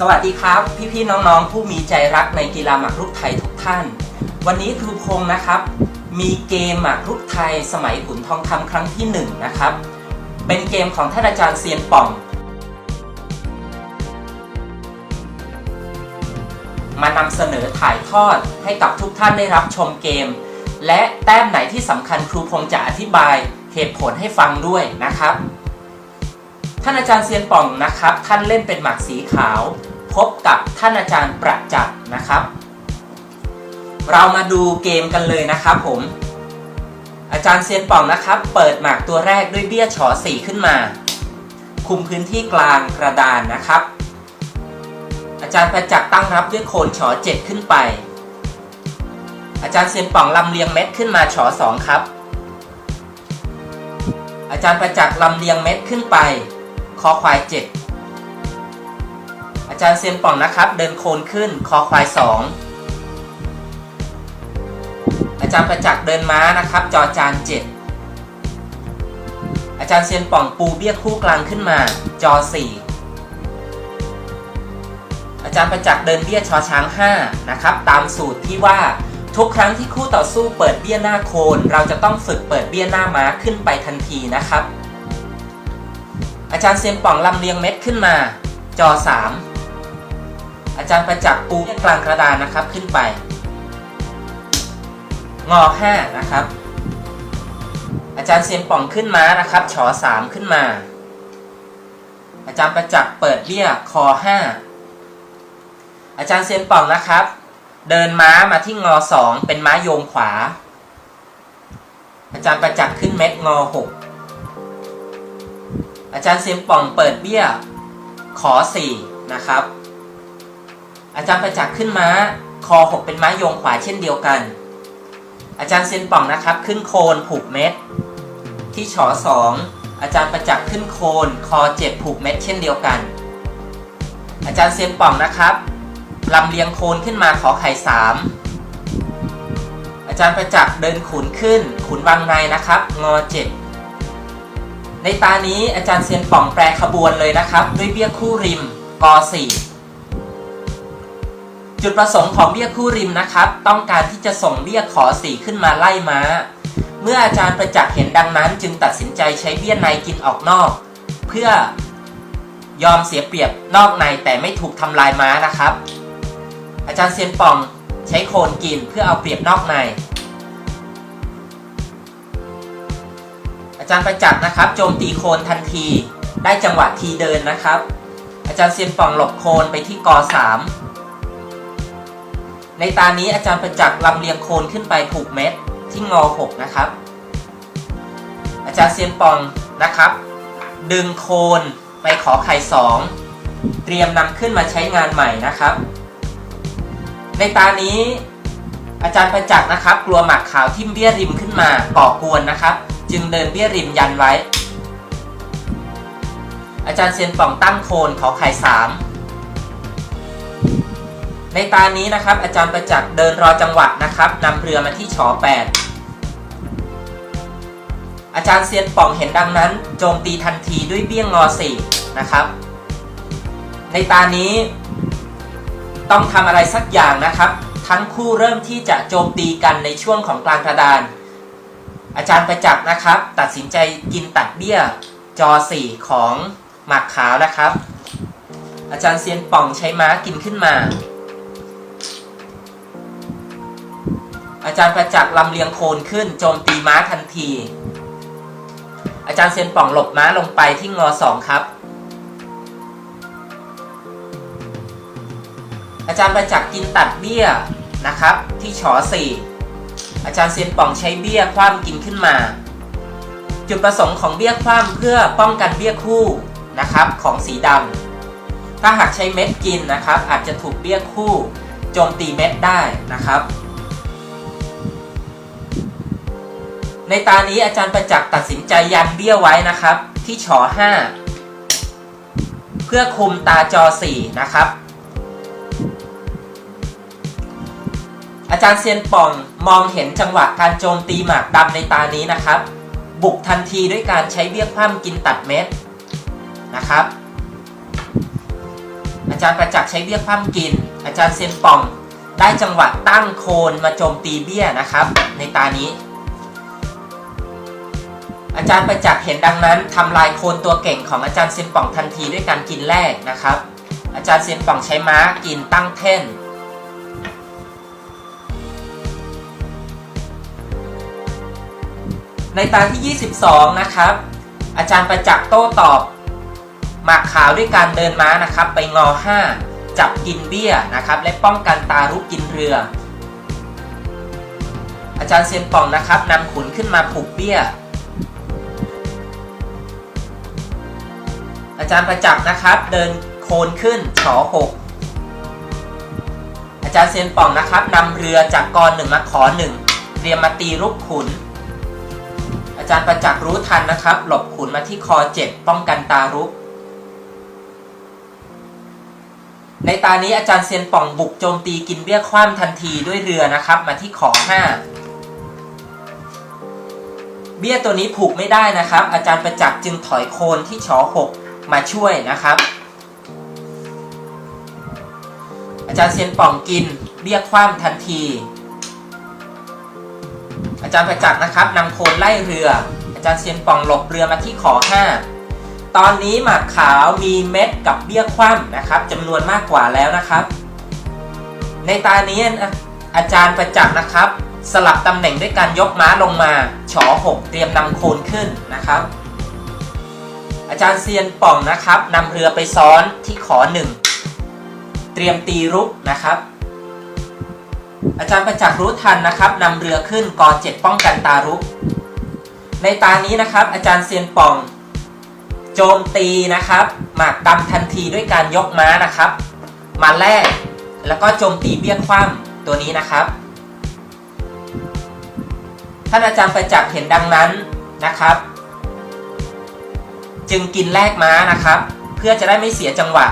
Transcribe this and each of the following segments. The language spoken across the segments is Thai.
สวัสดีครับ พี่ๆน้องๆ ผู้มีใจรักในกีฬาหมากรุกไทยทุกท่าน วันนี้ครูพงศ์นะครับ มีเกมหมากรุกไทยสมัยขุนทองคำครั้งที่หนึ่งนะครับ เป็นเกมของท่านอาจารย์เซียนป่อง มานำเสนอถ่ายทอดให้กับทุกท่านได้รับชมเกม และแต้มไหนที่สำคัญครูพงศ์จะอธิบายเหตุผลให้ฟังด้วยนะครับท่านอาจารย์เซียนป่องนะครับ ท่านเล่นเป็นหมากสีขาว พบกับท่านอาจารย์ประจักษ์นะครับ เรามาดูเกมกันเลยนะครับผม อาจารย์เซียนป่องนะครับ เปิดหมากตัวแรกด้วยเบี้ยฉอสีขึ้นมา คุมพื้นที่กลางกระดานนะครับ อาจารย์ประจักษ์ตั้งรับด้วยโคนฉอเจ็ดขึ้นไป อาจารย์เซียนป่องลำเลียงเม็ดขึ้นมาฉอสองครับอาจารย์ประจักษ์ลำเลียงเม็ดขึ้นไป คอควายเจ็ด จารย์เซียนป่องนะครับ เดินโคนขึ้นคอควายสองอาจารย์ประจักษ์เดินม้านะครับ จอจานเจ็ดอาจารย์เซียนป่องปูเบี้ยคู่กลางขึ้นมา จอสี่อาจารย์ประจักษ์เดินเบี้ยชอช้าง5นะครับตามสูตรที่ว่าทุกครั้งที่คู่ต่อสู้เปิดเบี้ยหน้าโคน เราจะต้องฝึกเปิดเบี้ยหน้าม้าขึ้นไปทันทีนะครับ อาจารย์เซียนป่องลำเลียงเม็ดขึ้นมา จอ3 อาจารย์ประจักษ์ปูกลางกระดานนะครับขึ้นไป งอ5นะครับ อาจารย์เซียนป่องขึ้นม้านะครับฉอ3ขึ้นมา อาจารย์ประจักษ์เปิดเบี้ยคอ5อาจารย์เซียนป่องนะครับ เดินม้ามาที่งอ2เป็นม้าโยงขวา อาจารย์ประจักษ์ขึ้นเม็ดงอ6อาจารย์เซียนป่องเปิดเบี้ย ขอ 4 นะครับ อาจารย์ประจักษ์ขึ้นม้า คอ6เป็นม้าโยงขวาเช่นเดียวกัน อาจารย์เซนป่องนะครับ ขึ้นโคนผูกเม็ด ที่ฉอ2องอาจารย์ประจักษ์ขึ้นโคนคอ7ผูกเม็ดเช่นเดียวกัน อาจารย์เซนป่องนะครับลำเลียงโคนขึ้นมาขอไข่สามอาจารย์ประจักษ์เดินขุนขึ้น ขุนวางในนะครับ งอเจ็ดในตานี้อาจารย์เซียนป่องแปรขบวนเลยนะครับ ด้วยเบี้ยคู่ริมกสี่ จุดประสงค์ของเบี้ยคู่ริมนะครับ ต้องการที่จะส่งเบี้ยขอสี่ขึ้นมาไล่ม้า เมื่ออาจารย์ประจักษ์เห็นดังนั้นจึงตัดสินใจใช้เบี้ยในกินออกนอก เพื่อยอมเสียเปรียบนอกในแต่ไม่ถูกทำลายม้านะครับ อาจารย์เซียนป่องใช้โคนกินเพื่อเอาเปรียบนอกใน อาจารย์ประจักษ์นะครับ โจมตีโคนทันที ได้จังหวะทีเดินนะครับ อาจารย์เซียนป่องหลบโคนไปที่กสาม ในตานี้อาจารย์ประจักษ์ลำเลียงโคนขึ้นไปผูกเม็ดที่งอหกนะครับ อาจารย์เซียนปองนะครับ ดึงโคนไปขอไข่สองเตรียมนำขึ้นมาใช้งานใหม่นะครับ ในตานี้อาจารย์ประจักษ์นะครับ กลัวหมักขาวทิ่มเบี้ยริมขึ้นมาก่อกวนนะครับ จึงเดินเบี้ยริมยันไว้ อาจารย์เซียนป่องตั้งโคนขอไข่สาม ในตานี้นะครับ อาจารย์ประจักษ์เดินรอจังหวะนะครับนำเรือมาที่ฉอแปดอาจารย์เซียนป่องเห็นดังนั้น โจมตีทันทีด้วยเบี้ยงงอสี่นะครับ ในตานี้ ต้องทำอะไรสักอย่างนะครับ ทั้งคู่เริ่มที่จะโจมตีกันในช่วงของกลางกระดาน อาจารย์ประจักษ์นะครับ ตัดสินใจกินตัดเบี้ยจอสี่ของหมากขาวนะครับ อาจารย์เซียนป่องใช้ม้ากินขึ้นมา อาจารย์ประจักษ์ลำเลียงโคนขึ้น โจมตีม้าทันที อาจารย์เซียนป่องหลบม้าลงไปที่งอสองครับ อาจารย์ประจักษ์กินตัดเบี้ยนะครับ ที่ฉอสี่อาจารย์เซียนป่องใช้เบี้ยคว่ำกินขึ้นมา จุดประสงค์ของเบี้ยคว่ำเพื่อป้องกันเบี้ยคู่นะครับของสีดำถ้าหากใช้เม็ดกินนะครับ อาจจะถูกเบี้ยคู่โจมตีเม็ดได้นะครับ ในตานี้อาจารย์ประจักษ์ตัดสินใจยันเบี้ยไว้นะครับ ที่ฉอ5เพื่อคุมตาจอ 4 นะครับ อาจารย์เซียนป่องมองเห็นจังหวะการโจมตีหมากดำในตานี้นะครับ บุกทันทีด้วยการใช้เบี้ยคว่ำกินตัดเม็ดนะครับ อาอาจารย์ประจักษ์ใช้เบี้ยคว่ำกิน อาจารย์เซียนป่องได้จังหวะตั้งโคนมาโจมตีเบี้ยนะครับ ในตานี้ อาจารย์ประจักษ์เห็นดังนั้นทำลายโคนตัวเก่งของอาจารย์เซียนป่องทันทีด้วยการกินแรกนะครับ อาจารย์เซียนป่องใช้ม้ากินตั้งเท่น ในตาที่ 22 นะครับ อาจารย์ประจักษ์โต้ตอบหมากขาวด้วยการเดินม้านะครับ ไปงอ 5 จับกินเบี้ยนะครับ และป้องกันตารุกกินเรือ อาจารย์เซียนป่องนะครับนำขุนขึ้นมาผูกเบี้ย อาจารย์ประจักษ์นะครับ เดินโคนขึ้นชอ6อาจารย์เซียนป่องนะครับนำเรือจากกรหนึ่งมาขอหนึ่งเตรียมมาตีรุกขุน อาจารย์ประจักษ์รู้ทันนะครับ หลบขุนมาที่คอ7ป้องกันตารุก ในตานี้อาจารย์เซียนป่องบุกโจมตีกินเบี้ยคว่ำทันทีด้วยเรือนะครับ มาที่ขอ5เบี้ยตัวนี้ผูกไม่ได้นะครับ อาจารย์ประจักษ์จึงถอยโคนที่ชอ6 มาช่วยนะครับ อาจารย์เซียนป่องกินเบี้ยคว่ำทันที อาจารย์ประจักษ์นะครับนำโคนไล่เรือ อาจารย์เซียนป่องหลบเรือมาที่ขอ5ตอนนี้หมากขาวมีเม็ดกับเบี้ยคว่ำนะครับจำนวนมากกว่าแล้วนะครับ ในตานี้นะอาจารย์ประจักษ์นะครับ สลับตำแหน่งด้วยการยกม้าลงมาฉอ6เตรียมนำโคนขึ้นนะครับ อาจารย์เซียนป่องนะครับนำเรือไปซ้อนที่ขอ1เตรียมตีรุกนะครับ อาจารย์ประจักษ์รู้ทันนะครับนำเรือขึ้นกอ7ป้องกันตารุก ในตานี้นะครับ อาจารย์เซียนป่อง โจมตีนะครับ หมากดำทันทีด้วยการยกม้านะครับมาแลกแล้วก็โจมตีเบี้ยคว่ำตัวนี้นะครับท่านอาจารย์ประจักษ์เห็นดังนั้นนะครับ จึงกินแลกม้านะครับ เพื่อจะได้ไม่เสียจังหวะ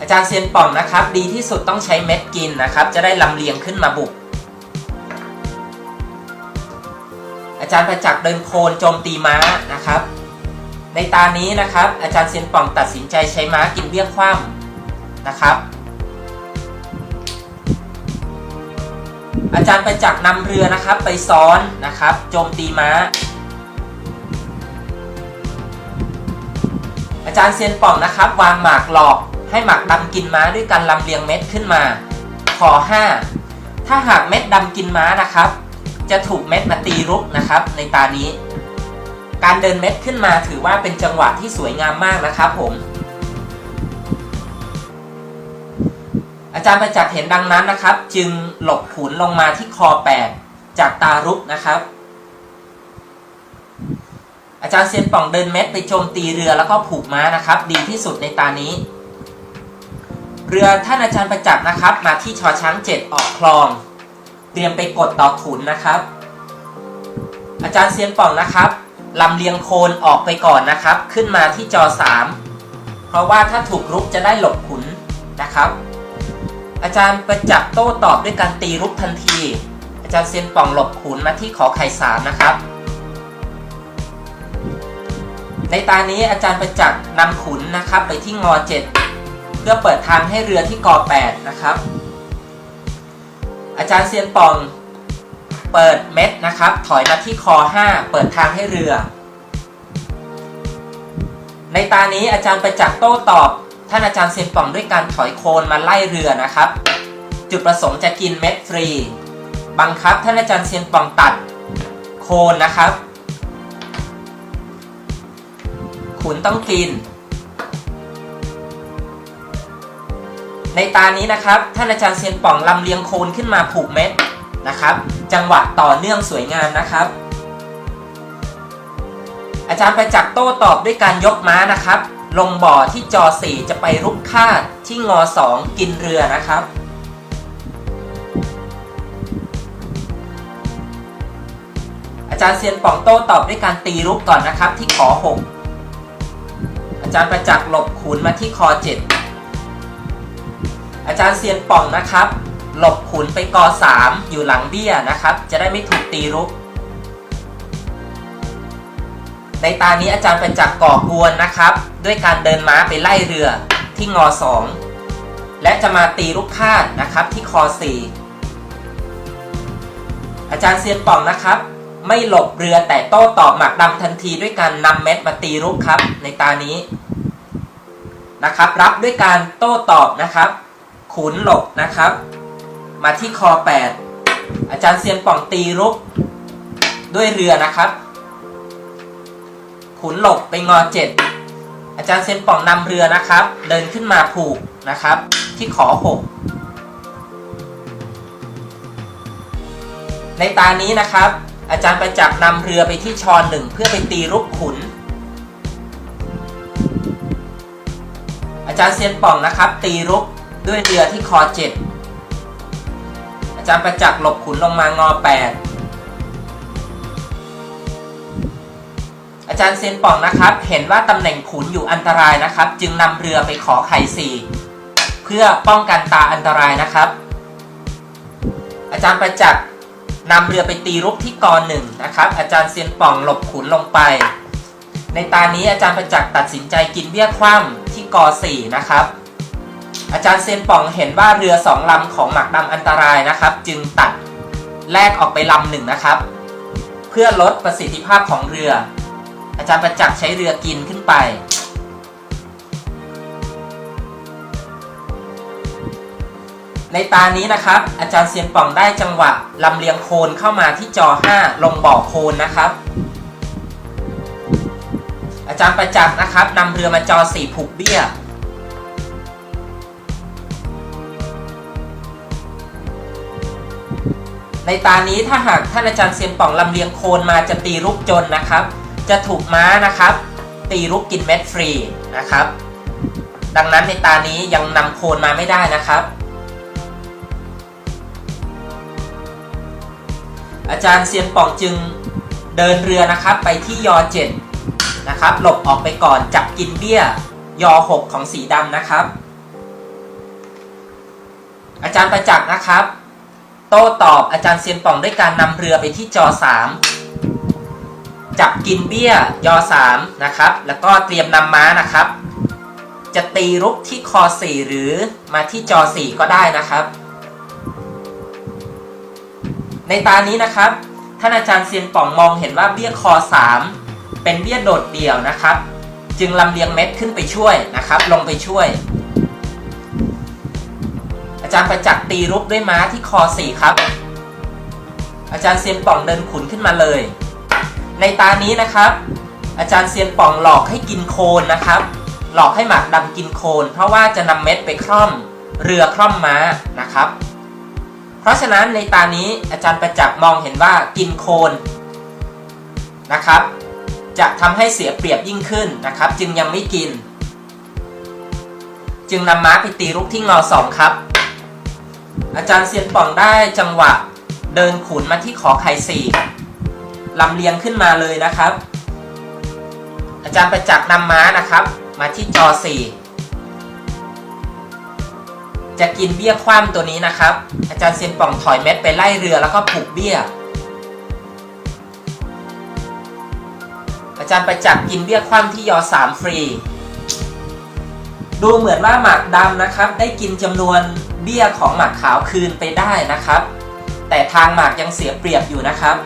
อาจารย์เซียนป่องนะครับ ดีที่สุดต้องใช้เม็ดกินนะครับ จะได้ลำเลียงขึ้นมาบุก อาจารย์ประจักษ์เดินโคนโจมตีม้านะครับ ในตานี้นะครับ อาจารย์เซียนป่องตัดสินใจใช้ม้ากินเบี้ยคว่ำนะครับอาจารย์ประจักษ์นำเรือนะครับไปซ้อนนะครับ โจมตีม้า อาจารย์เซียนป่องนะครับ วางหมากหลอกให้หมากดำกินม้าด้วยการลำเลียงเม็ดขึ้นมา ขอ 5 ถ้าหากเม็ดดำกินม้านะครับ จะถูกเม็ดมาตีรุกนะครับ ในตานี้ การเดินเม็ดขึ้นมาถือว่าเป็นจังหวะที่สวยงามมากนะครับผม อาจารย์ประจักษ์เห็นดังนั้นนะครับ จึงหลบขุนลงมาที่คอ 8 จากตารุกนะครับ อาจารย์เซียนป่องเดินเม็ดไปโจมตีเรือแล้วก็ผูกม้านะครับ ดีที่สุดในตานี้ เรือท่านอาจารย์ประจักษ์นะครับ มาที่ชอช้างเจ็ดออกคลอง เตรียมไปกดต่อขุนนะครับ อาจารย์เซียนป่องนะครับลำเลียงโคนออกไปก่อนนะครับ ขึ้นมาที่จอ3เพราะว่าถ้าถูกรุกจะได้หลบขุนนะครับ อาจารย์ประจักษ์โต้ตอบด้วยการตีรุกทันที อาจารย์เซียนป่องหลบขุนมาที่ขอไข่สามนะครับ ในตานี้อาจารย์ประจักษ์นำขุนนะครับไปที่งอ 7 เพื่อเปิดทางให้เรือที่กอ 8 นะครับ อาจารย์เซียนปองเปิดเม็ดนะครับ ถอยมาที่คอ 5 เปิดทางให้เรือ ในตานี้อาจารย์ประจักษ์โต้ตอบ ท่านอาจารย์เซียนปองด้วยการถอยโคนมาไล่เรือนะครับ จุดประสงค์จะกินเม็ดฟรี บังคับท่านอาจารย์เซียนปองตัดโคนนะครับ ขุนต้องกิน ในตานี้นะครับ ท่านอาจารย์เซียนป่องลำเลียงโคนขึ้นมาผูกเม็ดนะครับ จังหวะต่อเนื่องสวยงามนะครับ อาจารย์ประจักษ์โต้ตอบด้วยการยกม้านะครับ ลงบ่อที่จอ4จะไปรุกคาดที่งอ2กินเรือนะครับอาจารย์เซียนป่องโต้ตอบด้วยการตีรุกก่อนนะครับที่ขอ6อา จารย์ประจักษ์หลบขุนมาที่คอ7อาจารย์เซียนป่องนะครับ หลบขุนไปกอ3อยู่หลังเบี้ยนะครับ จะได้ไม่ถูกตีรุก ในตานี้อาจารย์ประจักษ์ก่อกวนนะครับ ด้วยการเดินม้าไปไล่เรือที่งอสองและจะมาตีลูกคาดนะครับที่คอสี่อาจารย์เซียนป่องนะครับ ไม่หลบเรือแต่โต้ตอบหมากดำทันทีด้วยการนำเม็ดมาตีรุกครับ ในตานี้ นะครับ รับด้วยการโต้ตอบนะครับ ขุนหลบนะครับ มาที่คอ 8 อาจารย์เซียนป่องตีรุกด้วยเรือนะครับ ขุนหลบไปงอ 7 อาจารย์เซียนป่องนำเรือนะครับ เดินขึ้นมาผูกนะครับ ที่ขอ 6 ในตานี้นะครับ อาจารย์ประจักษ์นำเรือไปที่ชอนหนึ่งเพื่อไปตีรุกขุน อาจารย์เซียนป่องนะครับ ตีรุกด้วยเรือที่คอ7อาจารย์ประจักษ์หลบขุนลงมางอ8อาจารย์เซียนป่องนะครับ เห็นว่าตำแหน่งขุนอยู่อันตรายนะครับ จึงนำเรือไปขอไข่สี่เพื่อป้องกันตาอันตรายนะครับ อาจารย์ประจักษ์นำเรือไปตีรุกที่กอหนึ่งนะครับ อาจารย์เซียนป่องหลบขุนลงไป ในตานี้อาจารย์ประจักษ์ตัดสินใจกินเบี้ยคว่ำ กอสี่นะครับอาจารย์เซียนป่องเห็นว่าเรือสองลำของหมักดำอันตรายนะครับ จึงตัดแลกออกไปลำหนึ่งนะครับ เพื่อลดประสิทธิภาพของเรือ อาจารย์ประจักษ์ใช้เรือกินขึ้นไป ในตานี้นะครับ อาจารย์เซียนป่องได้จังหวะลำเลียงโคนเข้ามาที่จอ 5 ลงบ่อโคนนะครับ จารย์ประจักษ์นะครับนำเรือมาจอ4ผูกเบี้ย ในตานี้ถ้าหากท่านอาจารย์เซียนป่องลำเลียงโคนมาจะตีรุกจนนะครับ จะถูกม้านะครับ ตีรุกกินเม็ดฟรีนะครับ ดังนั้นในตานี้ยังนำโคนมาไม่ได้นะครับอาจารย์เซียนป่องจึงเดินเรือนะครับไปที่ยอเจ็ด นะครับ หลบออกไปก่อนจับกินเบี้ย ยอหกของสีดำนะครับ อาจารย์ประจักษ์นะครับ โต้ตอบอาจารย์เซียนป่องด้วยการนำเรือไปที่จอสามจับกินเบี้ย ยอสามนะครับ แล้วก็เตรียมนำม้านะครับ จะตีรุกที่คอสี่หรือมาที่จอสี่ก็ได้นะครับในตานี้นะครับ ท่านอาจารย์เซียนป่องมองเห็นว่าเบี้ยคอ 3 เป็นเบี้ยโดดเดี่ยวนะครับ จึงลำเลียงเม็ดขึ้นไปช่วยนะครับ ลงไปช่วย อาจารย์ประจักษ์ตีรุกด้วยม้าที่คอ4ครับ อาจารย์เซียนป่องเดินขุนขึ้นมาเลย ในตานี้นะครับ อาจารย์เซียนป่องหลอกให้กินโคนนะครับ หลอกให้หมากดำกินโคน เพราะว่าจะนำเม็ดไปคล่อมเรือคล่อมม้านะครับ เพราะฉะนั้นในตานี้อาจารย์ประจักษ์มองเห็นว่ากินโคนนะครับ จะทำให้เสียเปรียบยิ่งขึ้นนะครับ จึงยังไม่กิน จึงนำม้าไปตีรุกที่งอสองครับ อาจารย์เซียนป่องได้จังหวะเดินขุนมาที่ขอไข่สี่ลำเลียงขึ้นมาเลยนะครับ อาจารย์ประจักษ์นำม้านะครับ มาที่จอสี่จะกินเบี้ยคว่ำตัวนี้นะครับ อาจารย์เซียนป่องถอยเม็ดไปไล่เรือแล้วก็ผูกเบี้ย จารย์ประจักษ์กินเบี้ยคว่ำที่ยอสามฟรี ดูเหมือนว่าหมากดำนะครับ ได้กินจำนวนเบี้ยของหมากขาวคืนไปได้นะครับ แต่ทางหมากยังเสียเปรียบอยู่นะครับ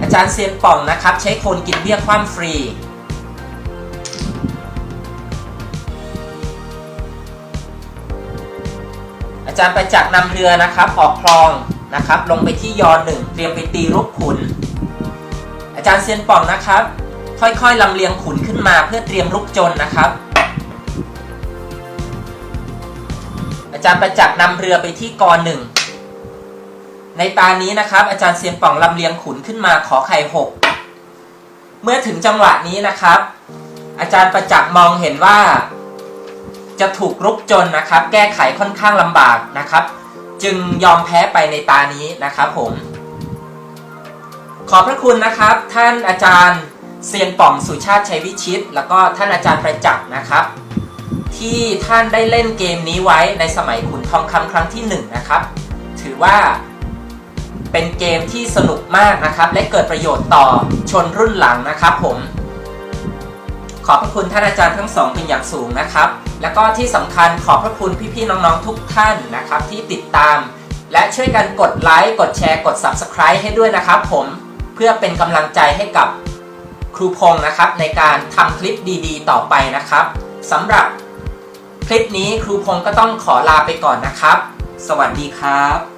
อาจารย์เซียนป่องนะครับ ใช้คนกินเบี้ยคว่ำฟรีอาจารย์ประจักษ์นำเรือนะครับ ออกคลองนะครับ ลงไปที่ยอหนึ่งเตรียมไปตีรุกขุน จารย์เซียนป่องนะครับ ค่อยๆลำเลียงขุนขึ้นมาเพื่อเตรียมรุกจนนะครับ อาจารย์ประจักษ์นำเรือไปที่กอหนึ่งในตานี้นะครับ อาจารย์เซียนป่องลำเลียงขุนขึ้นมาขอไข่หกเมื่อถึงจังหวะนี้นะครับ อาจารย์ประจักษ์มองเห็นว่า จะถูกรุกจนนะครับ แก้ไขค่อนข้างลำบากนะครับ จึงยอมแพ้ไปในตานี้นะครับผม ขอบพระคุณนะครับ ท่านอาจารย์เซียนป่องสุชาติชัยวิชิต แล้วก็ท่านอาจารย์ประจักษ์นะครับ ที่ท่านได้เล่นเกมนี้ไว้ในสมัยขุนทองคำครั้งที่1นนะครับ ถือว่าเป็นเกมที่สนุกมากนะครับ และเกิดประโยชน์ต่อชนรุ่นหลังนะครับผม ขอบพระคุณท่านอาจารย์ทั้งสองเป็นอย่างสูงนะครับ แล้วก็ที่สำคัญขอบพระคุณพี่ๆน้องๆทุกท่านนะครับ ที่ติดตาม และช่วยกันกดไลค์กดแชร์กด Subscribe ให้ด้วยนะครับผม เพื่อเป็นกำลังใจให้กับครูพงศ์นะครับ ในการทำคลิปดีๆ ต่อไปนะครับสำหรับคลิปนี้ครูพงศ์ก็ต้องขอลาไปก่อนนะครับ สวัสดีครับ